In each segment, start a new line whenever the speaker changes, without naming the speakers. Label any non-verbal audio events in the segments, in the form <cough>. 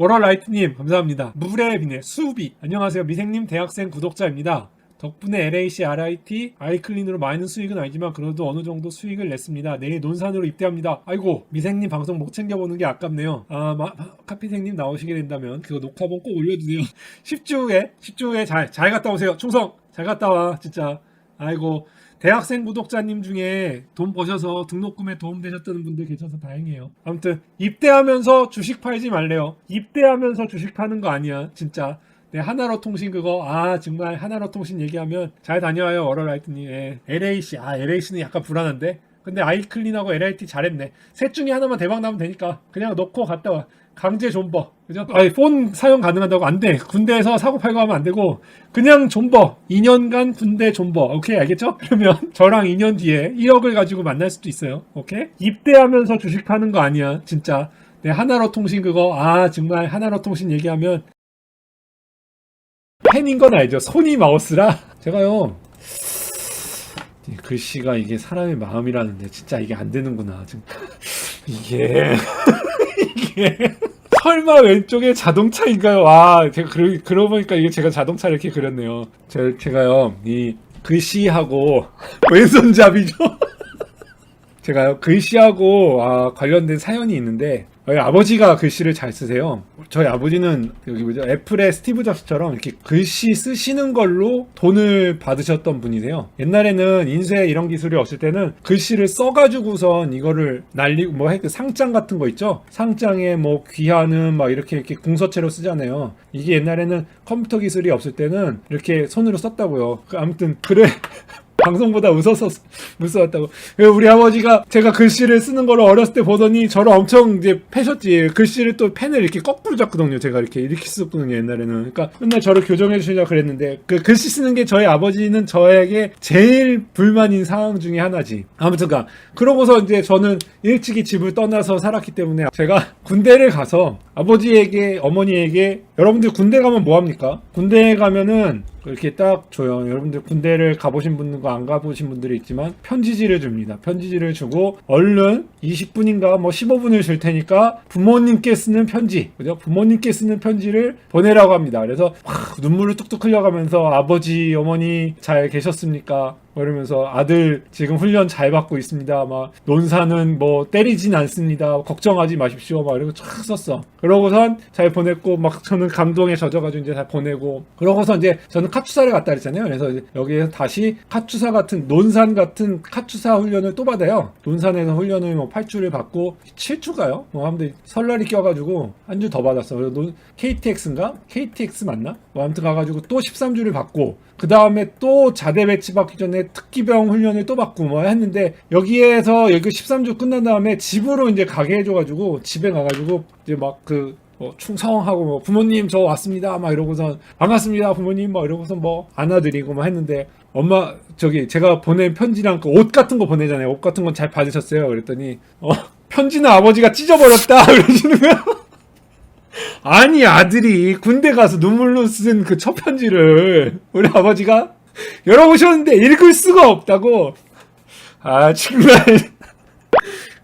워럴라이트님 감사합니다. 무랩이네 수비 안녕하세요 미생님 대학생 구독자입니다. 덕분에 LAC RIT 아이클린으로 많은 수익은 아니지만 그래도 어느 정도 수익을 냈습니다. 내일 논산으로 입대합니다. 아이고 미생님 방송 못 챙겨보는 게 아깝네요. 아 마, 카피생님 나오시게 된다면 그거 녹화본 꼭 올려주세요. 10주 후에 10주 후에 잘 잘 갔다 오세요. 충성 잘 갔다 와 진짜. 아이고 대학생 구독자님 중에 돈 버셔서 등록금에 도움 되셨다는 분들 계셔서 다행이에요. 아무튼 입대하면서 주식 팔지 말래요. 입대하면서 주식 파는 거 아니야, 진짜. 네, 하나로 통신 그거 아 정말 하나로 통신 얘기하면 잘 다녀와요 어럴라이트님 예. LAC 아 LAC는 약간 불안한데 근데 아이클린하고 LIT 잘했네 셋 중에 하나만 대박 나면 되니까 그냥 넣고 갔다 와 강제 존버 그죠? 아니 폰 사용 가능하다고 안 돼 군대에서 사고 팔고 하면 안 되고 그냥 존버 2년간 군대 존버 오케이 알겠죠? <laughs> 그러면 저랑 2년 뒤에 1억을 가지고 만날 수도 있어요 오케이? 입대하면서 주식하는 거 아니야 진짜 네 하나로 통신 그거 아 정말 하나로 통신 얘기하면 펜인 건 알죠. 손이 마우스라. <laughs> 제가요. 이 글씨가 이게 사람의 마음이라는데 진짜 이게 안 되는구나. 지금 <laughs> 이게 이게 설마 왼쪽에 자동차인가요? 와, 제가 그러, 그러고 보니까 이게 제가 자동차 이렇게 그렸네요. 제, 제가요, 이 글씨하고 <laughs> 왼손잡이죠? <laughs> 제가요, 글씨하고 아, 관련된 사연이 있는데, 저희 아버지가 글씨를 잘 쓰세요. 저희 아버지는 여기 뭐죠? 애플의 스티브 잡스처럼 이렇게 글씨 쓰시는 걸로 돈을 받으셨던 분이세요. 옛날에는 인쇄 이런 기술이 없을 때는 글씨를 써가지고선 이거를 날리고 뭐 해- 그 상장 같은 거 있죠? 상장에 뭐 귀하는 막 이렇게 이렇게 궁서체로 쓰잖아요. 이게 옛날에는 컴퓨터 기술이 없을 때는 이렇게 손으로 썼다고요. 그 아무튼 그래. 방송보다 웃어서 무서웠다고. 우리 아버지가 제가 글씨를 쓰는 거를 어렸을 때 보더니 저를 엄청 이제 패셨지. 글씨를 또 펜을 이렇게 거꾸로 잡거든요. 제가 이렇게 이렇게 썼거든요. 옛날에는. 그러니까 맨날 저를 교정해 주시려고 그랬는데 그 글씨 쓰는 게 저희 아버지는 저에게 제일 불만인 상황 중에 하나지. 아무튼가 그러고서 이제 저는 일찍이 집을 떠나서 살았기 때문에 제가 군대를 가서 아버지에게 어머니에게 여러분들 군대 가면 뭐 합니까? 군대에 가면은 이렇게 딱 줘요. 여러분들 군대를 가보신 분들과 안 가보신 분들이 있지만 편지지를 줍니다. 편지지를 주고 얼른 20분인가 뭐 15분을 줄 테니까 부모님께 쓰는 편지, 그죠? 부모님께 쓰는 편지를 보내라고 합니다. 그래서 막 눈물을 뚝뚝 흘려가면서 아버지, 어머니 잘 계셨습니까? 뭐 이러면서 아들 지금 훈련 잘 받고 있습니다. 막 논사는 뭐 때리진 않습니다. 걱정하지 마십시오. 막 이러고 쫙 썼어. 그러고선 잘 보냈고 막 저는 감동에 젖어가지고 이제 잘 보내고 그러고서 이제 저는 카투사를 갔다 그랬잖아요. 그래서 여기에서 다시 카투사 같은 논산 같은 카투사 훈련을 또 받아요. 논산에서 훈련을 뭐 8주를 받고 7주가요? 뭐 아무튼 설날이 껴가지고 한 주 더 받았어. 그래서 논- KTX인가? KTX 맞나? 뭐 아무튼 가가지고 또 13주를 받고 그 다음에 또 자대 배치 받기 전에 특기병 훈련을 또 받고 뭐 했는데 여기에서 여기 13주 끝난 다음에 집으로 이제 가게 해줘가지고 집에 가가지고 이제 막그 뭐 충성하고 뭐 부모님 저 왔습니다 막 이러고서 반갑습니다 부모님 막 이러고서 뭐 안아드리고 막 했는데 엄마 저기 제가 보낸 편지랑 그옷 같은 거 보내잖아요. 옷 같은 건 잘 받으셨어요? 그랬더니 어 편지는 아버지가 찢어버렸다. <laughs> 그러시는 거야 아니 아들이 군대 가서 눈물로 쓴 그 첫 편지를 우리 아버지가 열어보셨는데 읽을 수가 없다고. 아 정말.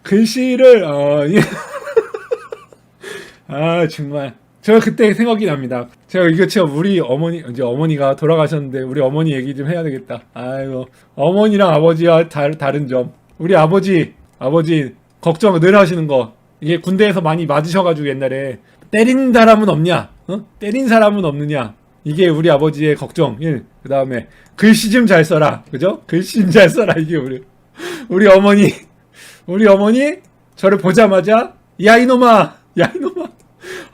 글씨를 어 예. <laughs> 아 정말. 제가 그때 생각이 납니다. 제가 이거 제가 우리 어머니 이제 어머니가 돌아가셨는데 우리 어머니 얘기 좀 해야 되겠다. 아이고 어머니랑 아버지와 다, 다른 점. 우리 아버지 아버지 걱정 늘 하시는 거 이게 군대에서 많이 맞으셔가지고 옛날에 때린 사람은 없냐? 어? 때린 사람은 없느냐? 이게 우리 아버지의 걱정 1. 그 다음에 글씨 좀 잘 써라. 그죠? 글씨 좀 잘 써라. 이게 우리 우리 어머니 우리 어머니 저를 보자마자 야 이놈아 야 이놈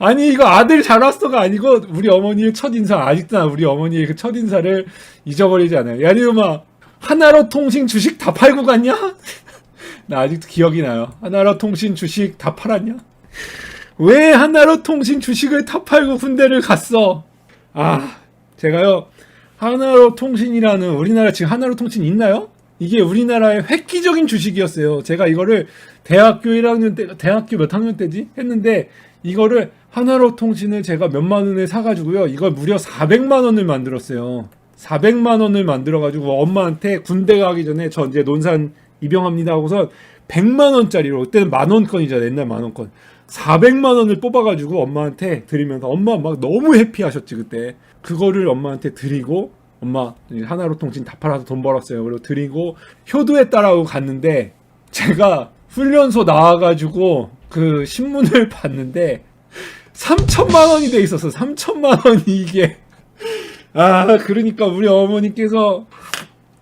아 아니 이거 아들 잘 왔어가 아니고 우리 어머니의 첫 인사 아직도 나 우리 어머니의 그 첫 인사를 잊어버리지 않아요 야 이놈아 하나로 통신 주식 다 팔고 갔냐? <laughs> 나 아직도 기억이 나요 하나로 통신 주식 다 팔았냐? 왜 하나로 통신 주식을 다 팔고 군대를 갔어? 아 제가요 하나로 통신이라는 우리나라 지금 하나로 통신 있나요? 이게 우리나라의 획기적인 주식이었어요. 제가 이거를 대학교 1학년 때, 대학교 몇 학년 때지? 했는데, 이거를 하나로 통신을 제가 몇만 원에 사가지고요. 이걸 무려 400만 원을 만들었어요. 400만 원을 만들어가지고 엄마한테 군대 가기 전에 저 이제 논산 입영합니다 하고서 100만 원짜리로, 그때는 만 원권이잖아요. 옛날 만 원권. 400만 원을 뽑아가지고 엄마한테 드리면서 엄마 막 너무 해피하셨지 그때 그거를 엄마한테 드리고 엄마 하나로 통신 다 팔아서 돈 벌었어요 그리고 드리고 효도했다라고 갔는데 제가 훈련소 나와가지고 그 신문을 <laughs> 봤는데 3천만 원이 돼 있었어 3천만 원이 이게 아 그러니까 우리 어머니께서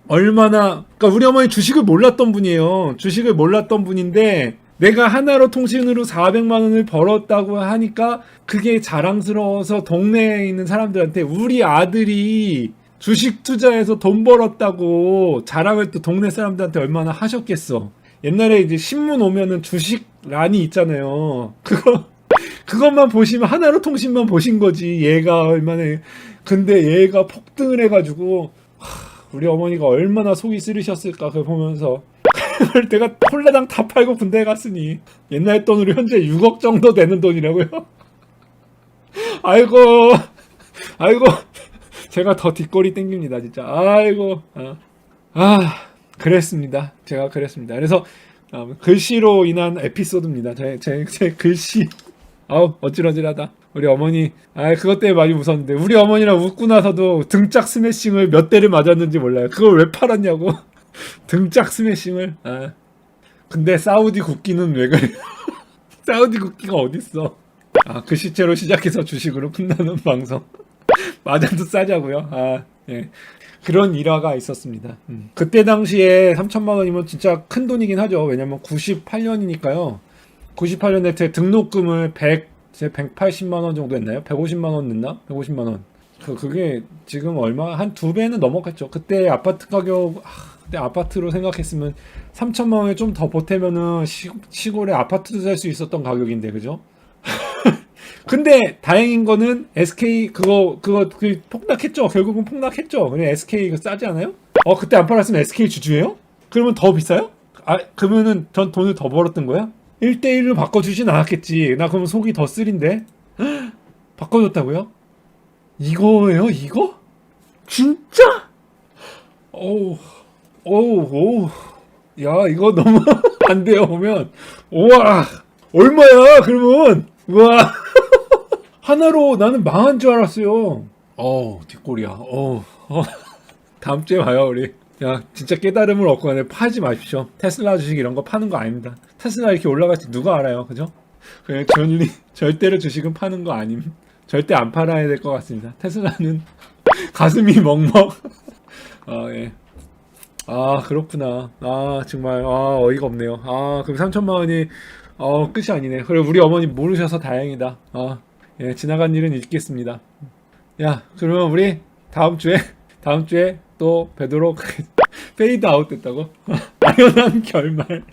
얼마나 그러니까 우리 어머니 주식을 몰랐던 분이에요. 주식을 몰랐던 분인데 내가 하나로 통신으로 400만 원을 벌었다고 하니까 그게 자랑스러워서 동네에 있는 사람들한테 우리 아들이 주식 투자해서 돈 벌었다고 자랑을 또 동네 사람들한테 얼마나 하셨겠어. 옛날에 이제 신문 오면은 주식 란이 있잖아요. 그거 그것만 보시면 하나로 통신만 보신 거지. 얘가 얼마나 근데 얘가 폭등을 해가지고 우리 어머니가 얼마나 속이 쓰리셨을까 그걸 보면서 내가 콜라당 다 팔고 군대에 갔으니 옛날 돈으로 현재 6억 정도 되는 돈이라고요 <laughs> 아이고 아이고 제가 더 뒷골이 땡깁니다 진짜. 아이고 아, 아 그랬습니다. 제가 그랬습니다. 그래서 아, 글씨로 인한 에피소드입니다. 제, 제, 제 글씨. 아우 어질어질하다. 우리 어머니. 아 그것 때문에 많이 웃었는데. 우리 어머니랑 웃고 나서도 등짝 스매싱을 몇 대를 맞았는지 몰라요. 그걸 왜 팔았냐고. <laughs> 등짝 스매싱을. 아. 근데 사우디 국기는 왜 그래? <laughs> 사우디 국기가 어딨어? 아 글씨체로 시작해서 주식으로 끝나는 방송 마장도 싸자고요 아 예 그런 일화가 있었습니다. 음. 그때 당시에 3천만 원이면 진짜 큰 돈이긴 하죠. 왜냐면 98년이니까요. 98년에 제 등록금을 100, 제 180만 원 정도 했나요? 150만 원 냈나? 150만 원. 그 그게 지금 얼마 한 두 배는 넘어갔죠. 그때 아파트 가격 아, 그때 아파트로 생각했으면 3천만 원에 좀 더 보태면은 시, 시골에 아파트도 살 수 있었던 가격인데 그죠? 근데 다행인 거는 SK 그거 그거 그 폭락했죠. 결국은 폭락했죠. 그냥 SK 그 싸지 않아요? 어 그때 안 팔았으면 SK 주주예요? 그러면 더 비싸요? 아 그러면은 전 돈을 더 벌었던 거야? 1대1로 바꿔주진 않았겠지. 나 그러면 속이 더 쓰린데? 헉, <gasps> 바꿔줬다고요? 이거예요? 이거? 진짜? 어우, 어우, 어우. 야, 이거 너무 <laughs> 안 돼요, 보면. 우와, 얼마야, 그러면? 우와. 하나로 나는 망한 줄 알았어요. 어우, 뒷골이야. 어우, 어. 다음 주에 봐요, 우리. 야, 진짜 깨달음을 얻고 가네. 파지 마십시오. 테슬라 주식 이런 거 파는 거 아닙니다. 테슬라 이렇게 올라갈지 누가 알아요, 그죠? 그냥 전리, 절대로 주식은 파는 거 아님. 절대 안 팔아야 될 것 같습니다. 테슬라는 <laughs> 가슴이 먹먹. 아, 예. 아, 그렇구나. 아, 정말, 아, 어이가 없네요. 아, 그럼 3천만 원이, 어, 끝이 아니네. 그래, 우리 어머니 모르셔서 다행이다. 아, 예, 지나간 일은 잊겠습니다. 야, 그러면 우리 다음 주에, 다음 주에 또 뵈도록 페이드 아웃 <laughs> 됐다고? <laughs> 아련한 결말.